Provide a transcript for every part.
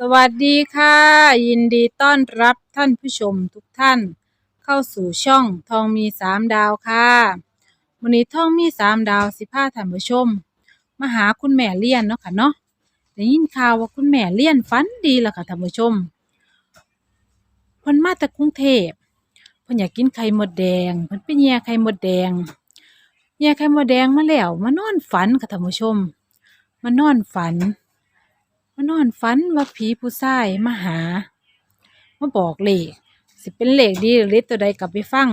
สวัสดีค่ะ ยินดีต้อนรับท่านผู้ชมทุกท่าน เข้าสู่ช่องทองมีสามดาวค่ะวันนี้ทองมีสามดาวสิพาท่านผู้ชมมาหาคุณแม่เลี้ยนเนาะค่ะเนาะได้ยินข่าวว่าคุณแม่เลี้ยนฝันดีแล้วค่ะท่านผู้ชมเพิ่นมาจากกรุงเทพเพิ่นอยากกินไข่มดแดงเพิ่นไปแย่ไข่มดแดงแย่ไข่มดแดงมาแล้วมานอนฝันค่ะท่านผู้ชมมานอนฝัน มานอนฝันว่าผีผู้ชายมาหามาบอกเลขสิเป็นเลขดีหรือเลขตัวใดกลับไปฟัง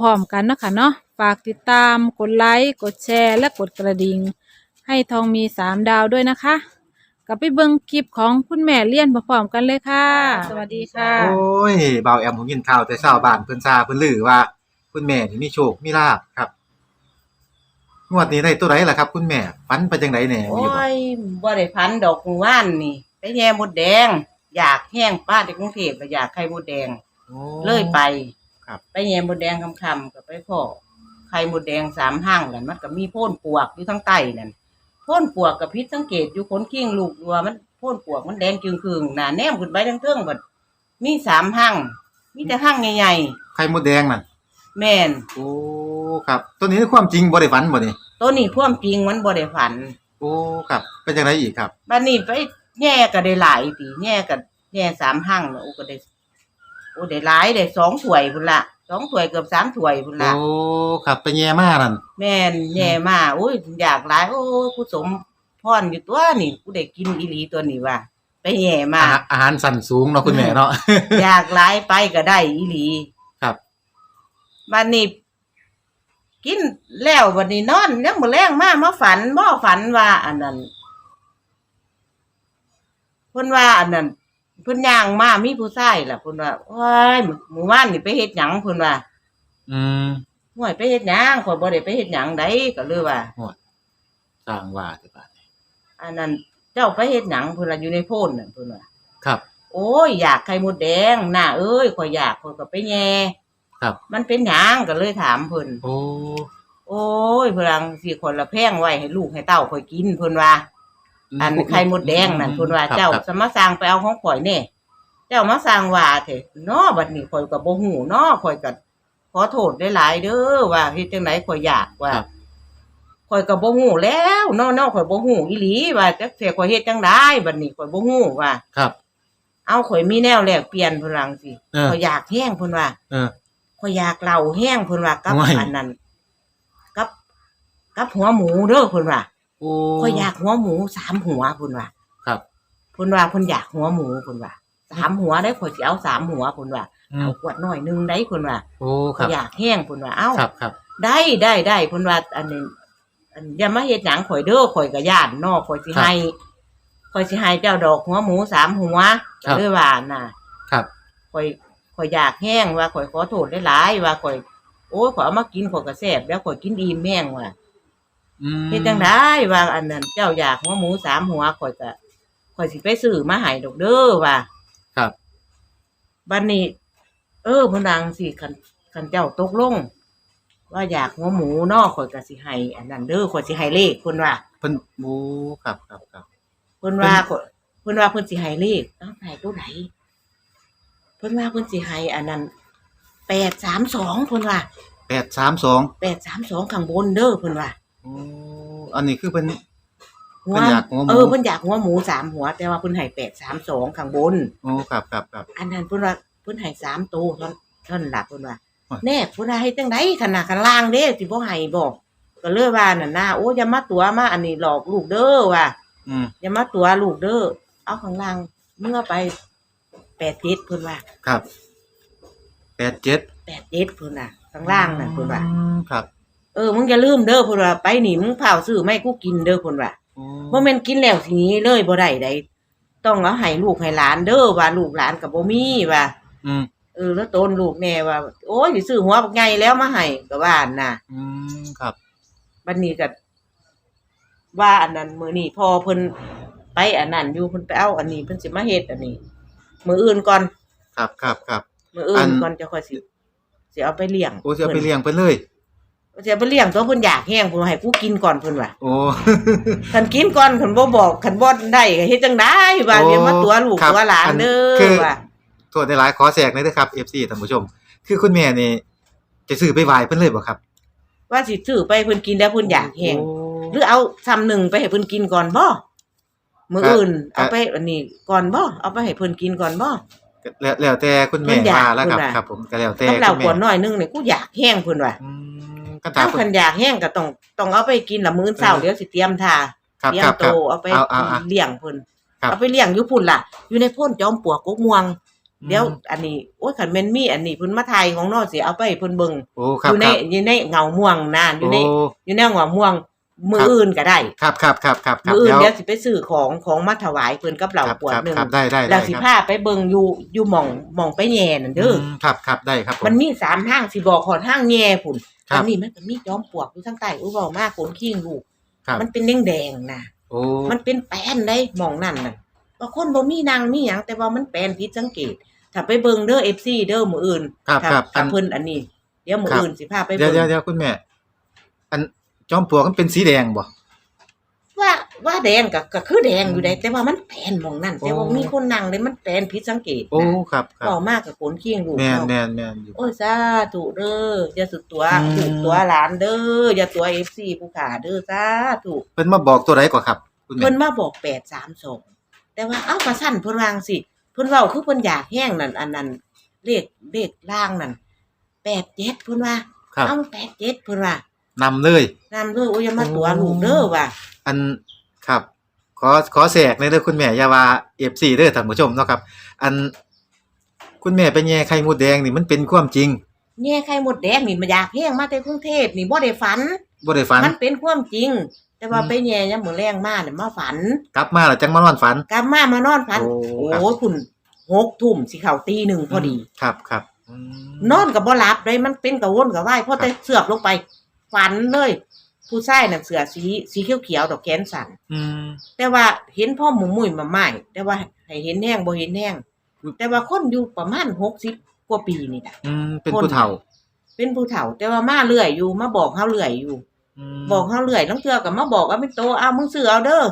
พร้อมๆกันเนาะค่ะเนาะฝากติดตามกดไลค์กดแชร์และกดกระดิ่งให้ทองมีสามดาวด้วยนะคะ กลับไปเบิ่งคลิปของคุณแม่เลี่ยนพร้อมๆกันเลยค่ะ สวัสดีค่ะ โอ้ยเบาแอมผมยินข่าวแต่เช้าบ้านเพิ่นซาเพิ่นลือว่า คุณแม่นี่มีโชคมีลาภครับ งวดนี้ได้ตัวไหนล่ะครับ คุณแม่ฝันไปจังไดแหน่โอ้มีบ่ยบ่ได้พันดอกหมู่ว่านนี่ ไปแย่มดแดง อยากแห้งป้าที่กรุงเทพก็อยากไข่มดแดง โอ้ เลยไปครับ ไปแย่มดแดงคำๆก็ไปพ่อไข่มดแดงสามห้างนั่นมันก็มีโพ่นปวกอยู่ทั้งใต้นั่นโพ่นปวกกับพิษสังเกตอยู่ขนกิ้งลูกดัวมันโพ่นปวกมันแดงจึงคืงหน้าแนมขึ้นไปทั้งเทิงบัดมีสามห้างมีแต่ห้างใหญ่ไข่มดแดงนั่นๆแม่น โอ้ ครับ ตัวนี้ความจริงบ่ได้ฝันบ่นี่ตัวนี้ความจริงมันบ่ได้ฝันโอ้ครับเป็นจังไดอีกครับบัดนี้ไปแย่ก็ได้หลายปีแย่ก็แย่สามห้างเนาะโอ้ก็ได้โอ้ได้หลายได้สองถ้วยพุ่นละสองถ้วยเกือบสามถ้วยพุ่นละโอ้ครับไปแย่มานั่นแม่นแย่มาโอ้ยอยากหลายโอ้ผู้สมพรอยู่ตัวนี่กูได้กินอีหลีตัวนี้ว่าไปแย่มาอาหารอาหารสั่นสูงเนาะคุณแม่เนาะอยากหลายไปก็ได้อีหลีครับบัดนี้ กินแล้วบัดนี้นอนยังบ่แรงมามาฝันบ่ฝันว่า อันนั้นเพิ่นว่า อันนั้นเพิ่นย่างมามีผู้ชายล่ะเพิ่นว่าโอ้ยหมู่บ้านนี่ไปเฮ็ดหยังเพิ่นว่า อืมห่วยไปเฮ็ดหยังข่อยบ่ได้ไปเฮ็ดหยังไดก็เลยว่า สร้างว่าที่บ้านนี่อันนั้นเจ้าไปเฮ็ดหยังเพิ่นว่าอยู่ในโพนน่ะเพิ่นว่า ครับ โอ้ยอยากไข่มดแดงน่าเอ้ยข่อยอยากข่อยก็ไปแย่ ครับ มันเป็นหยังก็เลยถามเพิ่นโอ้โอ้ยพลังสิคนละแพงไว้ให้ลูกให้เต้าข่อยกินเพิ่นว่า อันไข่มดแดงนั่นเพิ่นว่าครับเจ้าครับสมาสร้างไปเอาของข่อยแน่เจ้ามาสร้างว่าเถอะเนาะบัดนี้ข่อยก็บ่ฮู้เนาะข่อยก็ขอโทษหลายๆเด้อว่าเฮ็ดจังไดข่อยอยากว่าครับข่อยก็บ่ฮู้แล้วเนาะเนาะข่อยบ่ฮู้อีหลีว่าจักเสียข่อยเฮ็ดจังไดบัดนี้ข่อยบ่ฮู้ว่า ครับ เอาข่อยมีแนวแลกเปลี่ยนเพิ่นว่าจังซี่เออข่อยอยากแห้งเพิ่นว่าเออ ข่อยอยากเหล้าแห้งเพิ่นว่ากับโอ้ย อันนั้นกับกับหัวหมูเด้อเพิ่นว่าโอ้ข่อยอยากหัวหมูสามหัวเพิ่นว่าครับ เพิ่นว่าเพิ่นอยากหัวหมูเพิ่นว่าสามหัวได้ข่อยสิเอาสามหัวเพิ่นว่าอืเอามขวดน้อยหนึงได้เพิ่นว่าโอ้คข่อรัยบอยากแห้งเพิ่นว่าเอ้า ครับครับ ได้ได้ได้เพิ่นว่าอันนี้อันอย่ามาเฮ็ดหยังข่อยเด้อข่อยก็ย่านเนอกข่อยสิให้ข่อยสิให้เจ้าดอกหัวหมูสามหัวครับ เลยว่าน่ะครับ ข่อย ข่อยอยากแห้งว่าข่อยขอโทษหลายๆว่าข่อยโอ้ยข่อยเอามากินข่อยก็แซ่บแล้วข่อยกินอิ่มแห้งว่ะอืมเฮ็ดจังได๋ว่าอันนั้นเจ้าอยากหัวหมูสามหัวข่อยก็ข่อยสิไปซื้อมาให้ดอกเด้อว่าครับ บัดนี้ เออเพิ่นดังสิคันคันเจ้าตกลง ว่าอยากหัวหมูเนาะข่อยก็สิให้อันนั้นเด้อข่อยสิให้เลขเพิ่นว่าเพิ่นโอ้ครับครับครับ เพิ่นว่าข่อยเพิ่นว่าเพิ่นสิให้เลขเอ้าให้ตัวไหน เพิ่นว่าเพิ่นสิให้อันนั้น832เพิ่นว่าแปดสามสอง832ข้างบนเด้อเพิ่นว่าโอ้อันนี้คือเป็น หัวเพิ่นอยากหัวหมู เออเพิ่นอยากหัวหมูสามหัว แต่ว่าเพิ่นให้832ข้างบน โอ้ครับครับครับ อันนั้นเพิ่นว่าเพิ่นให้สามตัวเท่าเท่านั้นล่ะเพิ่นว่าว่า แน่เพิ่นว่าให้จังไดขนาดข้างล่างเด้สิบ่ให้บ่ก็เลยว่านั่นน่ะโอ้อย่ามาตัวมาอันนี้หลอกลูกเด้อว่าอืมอย่ามาตัวลูกเด้อเอาข้างล่างเมื่อไป แปดเจ็ดเพิ่นว่าครับแปดเจ็ดแปดเจ็ดเพิ่นน่ะข้างล่างน่ะเพิ่นว่าอืมครับเออมึงอย่าลืมเด้อเพิ่นว่าไปนี่มึงเผาซื้อไม่กูกินเด้อเพิ่นว่าโอ้บ่แม่นกินแล้วทีนี้เลยบ่ได้ใดต้องเอาให้ลูกให้หลานเด้อว่าลูกหลานก็บ่มีว่าอืมเออแล้วโตนลูกแม่ว่า โอ้ยสิซื้อหัวบักใหญ่แล้วมาให้ก็ว่าหั่นน่ะ อืมครับบัดนี้ก็ว่าอันนั้นมื้อนี้พอเพิ่นไปอันนั้นอยู่เพิ่นไปเอาอันนี้เพิ่นสิมาเฮ็ดอันนี้ มื้ออื่นก่อน ครับครับครับ มื้ออื่อันนก่อนจะค่อยสิสิเอาไปเลี้ยงโอ้จะเอาไปเลี้ยงไปเลยเอว่าจะไปเลี้ยงตัวเพิ่นอยากแห้งเพิ่นว่าให้กูกินก่อนเพิ่นว่าโอ้คันกินก่อนคันบ่บอกคันบ่ได้ก็เฮ็ดจังได๋ว่าโอ้เดี๋ยวมาตัวลูกครับตัวหลานอันเด้คืออว่าโทษได้หลายขอแทรกหน่อยเด้อครับ FC ท่านผู้ชม คือคุณแม่นี่จะซื้อไปไหว้เพิ่นเลยบ่ครับ ว่าสิซื้อไปเพิ่นกินแล้วเพิ่นอยากแห้งโอ้หรือเอาซ้ำหนึ่งไปให้เพิ่นกินก่อนบ่ มื้อครับอื่นครับเอาไปอันนี้ก่อนบ่เอาไปให้เพิ่นกินก่อนบ่แล้วแล้วแต่คุณแม่เพิ่นอยากว่าแล้วครับเพิ่นว่าครับ ผมก็แล้วแต่กับเราคุณขวดแม่น้อยหนึงนี่กูอยากแห้งเพิ่นว่าอืมกันถาถ้ามเพิ่นอยากแห้งก็ต้องต้องเอาไปกินละมื้อเช้าเออเดี๋ยวสิเตรียมทาครับเตรียคมรับโตครับเอาไปเอาเอาเอาเลี้ยงเพิ่นครับเอาไปเลี้ยงอยู่พุ่นล่ะ อยู่ในโพ่นจอมปลวกกกม่วงอืมเดี๋ยวอันนี้โอ้ยคันแม่นมีอันนี้เพิ่นมาถ่ายของนอกสิเอาไปให้เพิ่นเบิ่งโอ้คอรับยู่ในครับอยู่ในเงาม่วงนานอยู่ในโอ้อยู่ในเงาม่วง มือครับอื่นก็ได้ ครับครับครับครับครับมืออื่นเดี๋เดี๋ยยววสิไปซื้อของของมาถวายเพิ่นกับเหล่าครับปวดครับหนึงครับได้ได้แล้ได้วสิครับพาไปเบิ่งอยู่อยู่หม่องหม่องไปแย่นั่นเด้ออมครับครับได้ครับผมันมีสามห้างสิบอกขอห้างแย่พุ่นครับอันนี้มันก็มีจอมปลวกอยู่ทางใต้อู้เว้ามากขนขี้ลูกครับมันเป็นแดงๆน่ะโอ้มันเป็นแป้นได้หมองนั่นน่ะบางคนบ่มีนางมีหยังแต่ว่ามันแป้นผิดสังเกต ถ้าไปเบิ่งเด้อ FC เด้อมื้ออื่นครับถ้าครับถ้าอันเพิ่นอันนี้ เดี๋ยวมื้อครับอื่นสิพาไปเดี๋ยวเบิ่งเดี๋ยวเดี๋ยวคุณแม่อัน จอมปลวกมันเป็นสีแดงบ่ ว่าว่าแดงก็ก็คือแดงอยู่ได้แต่ว่ามันแป้นหมองนั่นแต่ว่าโอ้ มีคนนั่งเลยมันแป้นผิดสังเกตโอ้นะครับครับต่อมากกับขนขี้ลูกแม่นเนาะแม่นแม่นอยู่ โอ้ยสาธุเด้ออย่าสุดตัวอืม ถูกตัวหลานเด้ออย่าตัว FC ผู้ขาเด้อสาธุเพิ่นมาบอกตัวใดก่อนครับคุณแม่เพิ่นมาบอก832แต่ว่าเอ้ากระสั่นเพิ่นวาจั่งสิเพิ่นเว้าคือเพิ่นอยากแห้งนั่นอันนั้นเลขเลขล่างนั่น87เพิ่นว่า ครับ เอ้า87เพิ่นว่า นำเลย นำเด้อโอ้ยอย่ามาตัวโอ้ลูกเด้อว่ะอันครับ ขอขอแสกในอยเด้อคุณแม่อย่าว่า FC เด้อท่านผู้ชมเนาะครับ อัน คุณแม่ไปแย่ไข่มดแดงนี่มันเป็นความจริงแง่ไข่มดแดงนี่มันอยากแห้งมาแต่กรุงเทพนี่บ่ได้ฝัน บ่ได้ฝัน มันเป็นความจริง แต่ว่าอืม ไปแย่ยามมื้อแรงมาเนี่ยมาฝัน กลับมาแล้วจังมานอนฝัน กลับมามานอนฝัน โอ้ โอ้ครับยคุณหกทุ่มสิเข้าตีหนึ่งพอดี ครับครับอืม นอนกับบ่หลับเลยมันเป็นกระวนกระวายพอแต่เสือกลงไป ฝันเลย ผู้ชายน่ะเสื้อสีสีเขียวๆดอกแขนสั้นอืมแต่ว่าเห็นพ่อหมูมุ่ยมาใหม่แต่ว่าให้เห็นแห้งบ่เห็นแห้งอืมแต่ว่าคนอยู่ประมาณ60กว่าปีนี่น่ะอืมเป็นผู้เฒ่า เป็นผู้เฒ่า แต่ว่ามาเรื่อยอยู่มาบอกเฮาเรื่อยอยู่มบอกเฮาเรื่อยน้องเทื่อก็มาบอกว่าเป็นโตเอามึงซื้อเอาเด้อ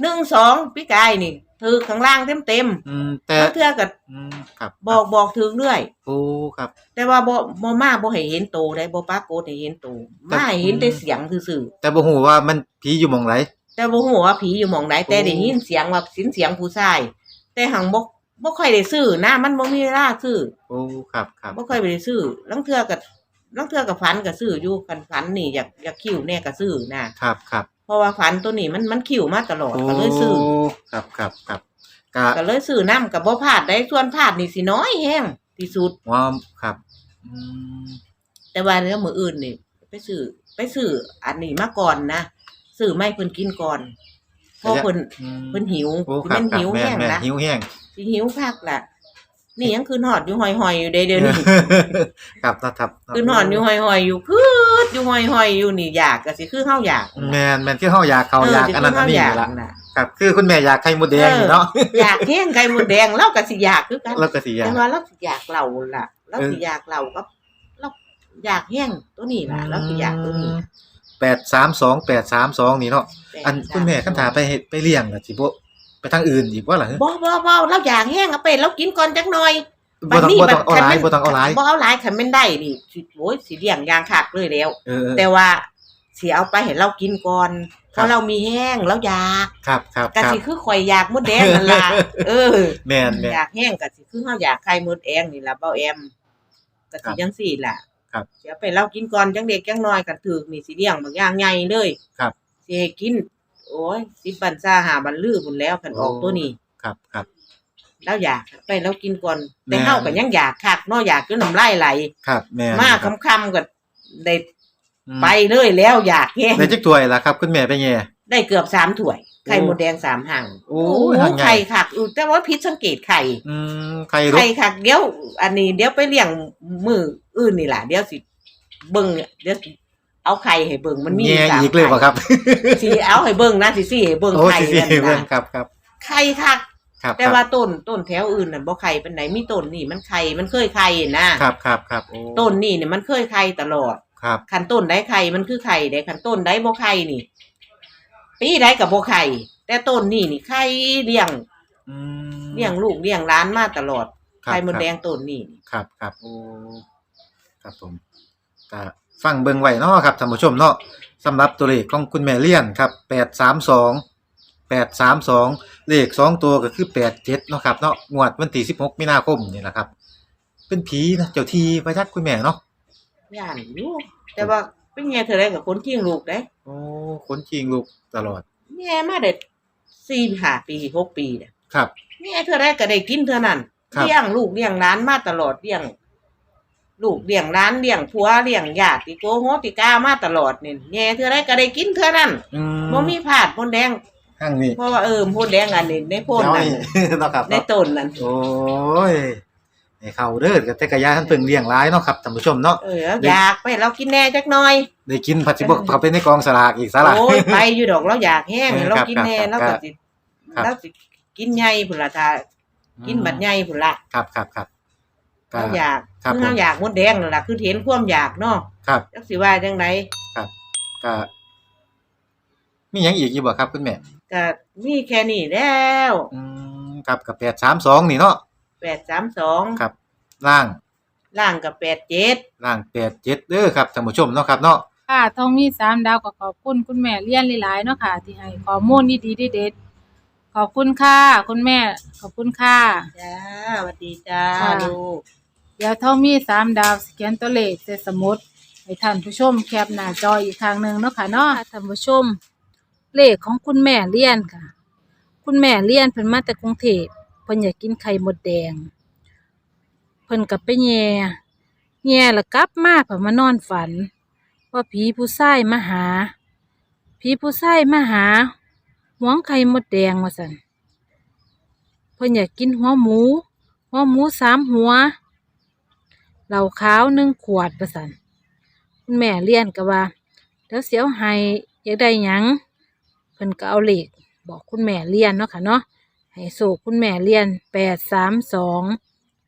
หนึ่งสองพี่กายนี่ ถือข้างล่างเต็มอืมๆแต่น้องเทื่อก็อืมครับบอกบอกถือเรื่อย โอ้ครับ แต่ว่าบ่บ่มาบ่ให้เห็นโตได้บ่ปรากฏให้เห็นโตแต่ มาให้เห็นแต่เสียงซื่อแต่บ่ฮู้ว่ามันผีอยู่หม่องไหน ๆแต่บ่ฮู้ว่าผีอยู่หม่องใดแต่โอ้ได้ยินเสียงว่าสินเสียงผู้ชายแต่หังบ่บ่ค่อยได้ซื้อนะมันบ่มีเวลาซื้อโอ้ครับครับบ่ค่อยไปได้ซื้อลังเทื่อก็ลังเทื่อก็ฝันก็ซื้ออยู่คันฝันนี่อยากอยากคิวแน่ก็ซื้อนะครับครับเพ ราะว่าฝันตัวนี้มันมันคิวมาตลอดก็เลยซื้อโครับครับครับก็ก็เลยซื้อน้ำกับบ่พลาดได้ส่วนพลาดนี่สิน้อยแฮงที่สุดว่าครับอืมแต่ว่าเรื่องมืออื่นนี่ไปซื้อไปซื้ออันนี้มาก่อนนะซื้อไม่เพิ่นกินก่อนเพราะเพิ่นอืมเพิ่นหิวโอ้สิครับแม่นครับหิวแม่แห้นงแม่นนะหิวแห้งสิหิวคักล่ะ นี่ยังคือหอดอยู่หอยๆอยู่เด้เดี๋ยวนี้ ครับนะครับคือหอดอยู่หอยๆอยู่คือ อยู่หอยๆอยู่นี่อยากก็สิคือเฮาอยากแม่นแม่นคือเฮาอยากเขาอยากสิอันนั้นอันนี้เฮานี่ล่ะน่ะครับคือคุณแม่อยากไข่มดแดงนี่เนาะอยากแห้งไก่มดแดงเราก็สิอยากคือกันแล้วก็สิอยากแต่ว่าเราสิอยากเราล่ะเราเออสิอยากเราก็เราอยากแห้งตัวนี้ล่ะเราสิอยากตัวนี้แปดสามสองแปดสามสองนี่เนาะอันคุณแม่คันถาไปเฮ็ดไปเลี้ยงล่ะสิบ่ไปทางอื่นอีกว่าล่ะบ่บ่บ่เราอยากแห้งเอาไปเรากินก่อนจักหน่อย บ่ต้องบ่ต้องเอาหลายคันบ่ต้องเอาหลายบ่เอาหลายคันแม่นได้นี่สิโอ้ยสิเลี้ยงอย่างคักเลยแล้วเออเออแต่ว่าสิเอาไปให้เรากินก่อนเพครับราะเรามีแห้งเราอยากครับครับก็ครับสิคือข่อยอยากมดแดงนั่นล่ะเออแม่นแม่นอยากแห้งก็สิคือเฮาอยากไข่มดแดงนี่ล่ะเบ้าแอมก็ครัสิบจังซี่ล่ะครับสิเอาไปเรากินก่อนจังเด็กจังน้อยกันถึกนี่สิเลี้ยงบางอย่างใหญ่เลยครับสิให้กิน โอ้ย10บันซาหาบันลือพุ่นแล้วคันออกโอ้ตัวนี้ครับครับ เราอยากไปเรากินก่อนแม่แต่เฮาก็ยังอยากคักเนาะอยากจนน้ำลายไหล ครับแม่นมาครับค่ำๆก็ได้อืมไปเลยแล้วอยากแห้งได้จักถ้วยล่ะครับ คุณแม่ไปแย่ได้เกือบสามถ้วย ไข่โอ้ มดแดงสามหั่งโอ้ยหั่งใหญ่ไข่คักอือแต่ว่าพิษสังเกตไข่ อืมไข่รุกไข่คักเดี๋ยวอันนี้เดี๋ยวไปเลี้ยงมืออื่นนี่ล่ะเดี๋ยวสิเบิ่งเดี๋ยวสิเอาไข่ให้เบิ่งมันมีแย่สามอีกเลยบ่ครับ สิเอาให้เบิ่งนะสิสิให้เบิ่งโอ้ไข่สิสินั่นเบิ่งนะ ครับครับ ไข่คัก ครับแต่ว่าต้นต้นแถวอื่นน่ะบ่ไข่ปานไหนมีต้นนี่มันไข่มันเคยไข่นะครับครับครับโอ้ต้นนี่เนี่ยมันเคยไข่ตลอดครับขันต้นได้ไข่มันคือไข่ได้ขันต้นได้บ่ไข่นี่ปีได้กับบ่ไข่แต่ต้นนี่นี่ไข่เลี้ยงอืมเลี้ยงลูกเลี้ยงหล้านมาตลอดครับไข่มดแดงต้นนี่ครับครับโอ้ครับผมก็ฟังเบิ่งไว้เนาะครับท่านผู้ชมเนาะสำหรับตัวเลขของคุณแม่เลี่ยนครับ 832 832เลขสองตัวก็คือ87เนาะครับเนาะงวดวันที่16มีนาคมนี่แหละครับ เป็นผีนะเจ้าที่ประจักคุณแม่เนาะย่านอยู่แต่ว่าเป็นไงเธอได้กับคนกิ้งลูกได้โอ้คนจริงลูกตลอดแม่มาได้สี่ห้าปีหกปีเนี่ยครับแม่เธอได้ก็ได้กินเท่านั้นครับ เลี้ยงลูกเลี้ยงหล้านมาตลอดเลี้ยง ลูกเลี้ยงหล้านเลี้ยงผัวเลี้ยงญาติโกโหติกามาตลอดนี่แม่เธอได้ก็ได้กินเท่านั้นอืบ่มีพลาดพ่นแดง ข้างนี้เพราะว่าเออพ่นแดงอันนี้ในโพ่นเจ้านั้นนี่เนาะครับในเนาะต้นนั้นโอ้ยให้เข้าเด้อกับแต่กะยาท่านเพิ่งเลี้ยงหลายเนาะครับท่านผู้ชมเนาะเออแล้วอยากไปเรากินแหน่จักหน่อยได้กินผัดสิบกเข้าไปในกองสลากอีกสลากโอ้ยไปอยู่ดอกเราอยากแห้งเออเราครับกินแหน่ครับเราก็สิครับเราสิกินใหญ่พุ่นละทากินบัดใหญ่พุ่นละครับครับครับก็เราอยากครับคือเราผมอยากมดแดงนั่นล่ะคือเห็นความอยากเนาะครับจักสิว่าจังไดก็ มีหยังอีกอยู่บ่ครับคุณแม่ ก็มีแค่นี้แล้วอืมครับกับแปดสามสองนี่เนาะ832ครับล่างล่างกับ87ล่างแปดเจ็ดเด้อครับท่านผู้ชมเนาะครับเนาะค่ะทองมีสามดาวก็ขอบคุณคุณแม่เลี้ยนหลายๆเนาะค่ะ ที่ให้ข้อมูลดีๆเด็ดๆขอบคุณค่ะ คุณแม่ ขอบคุณค่ะ จ้าสวัสดีจ้าค่ะ ลูก เดี๋ยวทองมีสามดาวสแกนตัวเลขใส่สมุดให้ท่านผู้ชมแคปหน้าจออีกครั้งหนึ่งเนาะค่ะเนาะท่านผู้ชม เลขของคุณแม่เลี้ยนค่ะ คุณแม่เลี้ยนเพิ่นมาแต่กรุงเทพเพิ่นอยากกินไข่มดแดง เพิ่นก็ไปแย่แย่ล้วกลับมาเพิ่นมานอนฝันว่าผีผู้ชายมาหา ผีผู้ชายมาหาหวงไข่มดแดงว่าซั่นเพิ่นอยากกินหัวหมู หัวหมูสามหัว เหล้าขาวหนึ่งขวดประสันคุณแม่เลี้ยนก็ว่าแล้วเสียวให้อยากได้หยัง พิ่นก็เอาเลขบอกคุณแม่เลี้ยนเนาะค่ะเนาะให้โศกคุณแม่เลี้ยนแปดสามสอง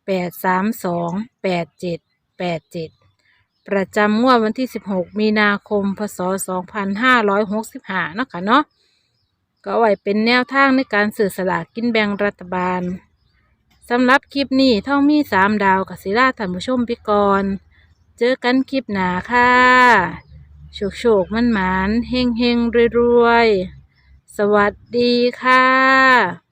แปดสามสองแปดเจ็ดแปดเจ็ดประจำงวดวันที่สิบหกมีนาคมพศสองพันห้าร้อยหกสิบห้าเนาะค่ะเนาะก็ไว้เป็นแนวทางในการสื่อสลากกินแบ่งรัฐบาลสำหรับคลิปนี้ท่องมีสามดาวกับศิลาท่านผู้ชมไปก่อนเจอกันคลิปหนาค่ะโชคโชคมันหมานเฮงเฮงรวยรวย สวัสดีค่ะ